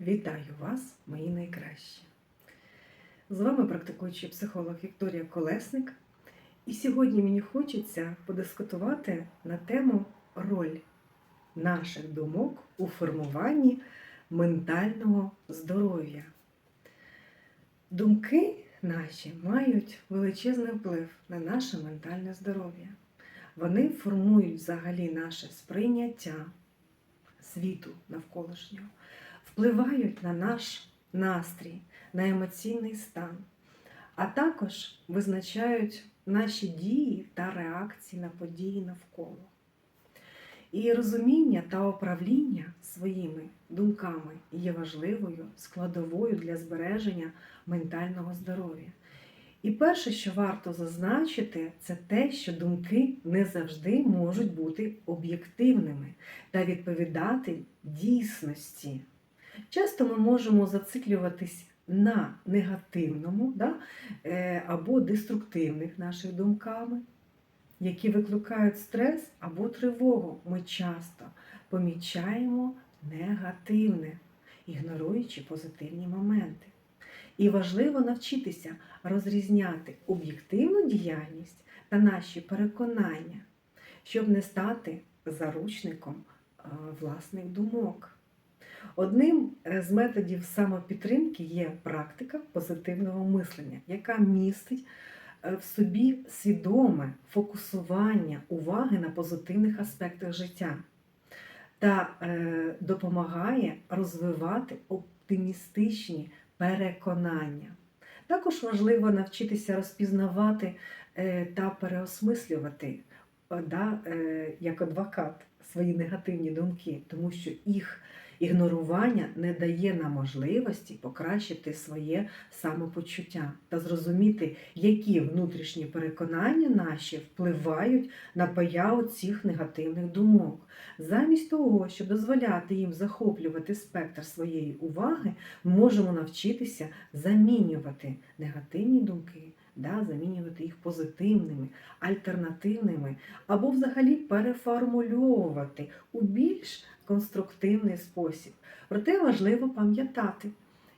Вітаю вас, мої найкращі! З вами практикуючий психолог Вікторія Колесник. І сьогодні мені хочеться подискутувати на тему роль наших думок у формуванні ментального здоров'я. Думки наші мають величезний вплив на наше ментальне здоров'я. Вони формують взагалі наше сприйняття світу навколишнього впливають на наш настрій, на емоційний стан, а також визначають наші дії та реакції на події навколо. І розуміння та управління своїми думками є важливою складовою для збереження ментального здоров'я. І перше, що варто зазначити, це те, що думки не завжди можуть бути об'єктивними та відповідати дійсності. Часто ми можемо зациклюватись на негативному да, е, або деструктивних наших думками, які викликають стрес або тривогу. Ми часто помічаємо негативне, ігноруючи позитивні моменти. І важливо навчитися розрізняти об'єктивну діяльність та наші переконання, щоб не стати заручником власних думок. Одним е, з методів самопідтримки є практика позитивного мислення, яка містить е, в собі свідоме фокусування уваги на позитивних аспектах життя та е, допомагає розвивати оптимістичні переконання. Також важливо навчитися розпізнавати та переосмислювати да, як адвокат свої негативні думки, тому що їх Ігнорування не дає нам можливості покращити своє самопочуття та зрозуміти, які внутрішні переконання наші впливають на появу цих негативних думок. Замість того, щоб дозволяти їм захоплювати спектр своєї уваги, можемо навчитися замінювати негативні думки. Да, замінювати їх позитивними, альтернативними, або взагалі переформульовувати у більш конструктивний спосіб. Проте важливо пам'ятати,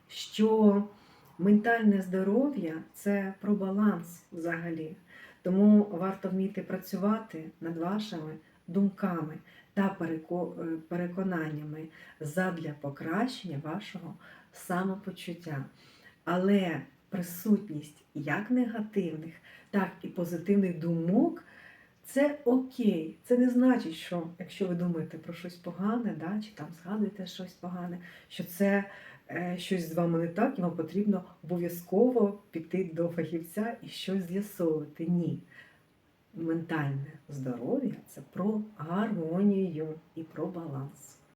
що ментальне здоров'я це про баланс взагалі. Тому варто вміти працювати над вашими думками та переконаннями задля покращення вашого самопочуття. Але присутність як негативних, так і позитивних думок це окей. Це не значить, що якщо ви думаєте про щось погане, да, чи там згадуєте щось погане, що це е, щось з вами не так, і вам потрібно обов'язково піти до фахівця і щось з'ясовувати. Ні. Ментальне здоров'я це про гармонію і про баланс.